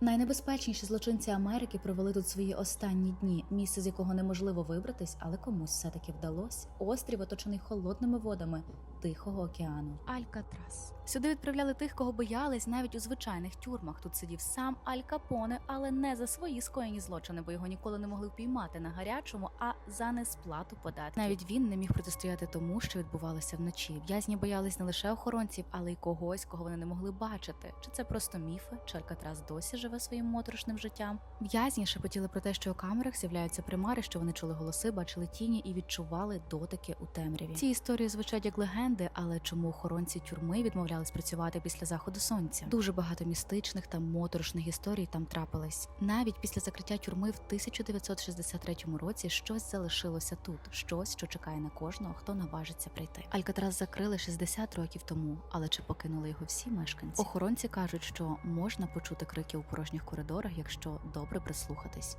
Найнебезпечніші злочинці Америки провели тут свої останні дні, місце з якого неможливо вибратись, але комусь все-таки вдалося. Острів оточений холодними водами Тихого океану. Алькатрас. Сюди відправляли тих, кого боялись навіть у звичайних тюрмах. Тут сидів сам Аль Капоне, але не за свої скоєні злочини, бо його ніколи не могли впіймати на гарячому, а за несплату податків. Навіть він не міг протистояти тому, що відбувалося вночі. В'язні боялись не лише охоронців, але й когось, кого вони не могли бачити. Чи це просто міфи? Чи Алькатрас досі живе своїм моторошним життям? В'язні шепотіли про те, що у камерах з'являються примари, що вони чули голоси, бачили тіні і відчували дотики у темряві. Ці історії звучать як легенди, але чому охоронці тюрми відмовлялись працювати після заходу сонця? Дуже багато містичних та моторошних історій там трапились. Навіть після закриття тюрми в 1963 році щось залишилося тут, щось, що чекає на кожного, хто наважиться прийти. Алькатрас закрили 60 років тому, але чи покинули його всі мешканці? Охоронці кажуть, що можна почути крики у порожніх коридорах, якщо добре прислухатись.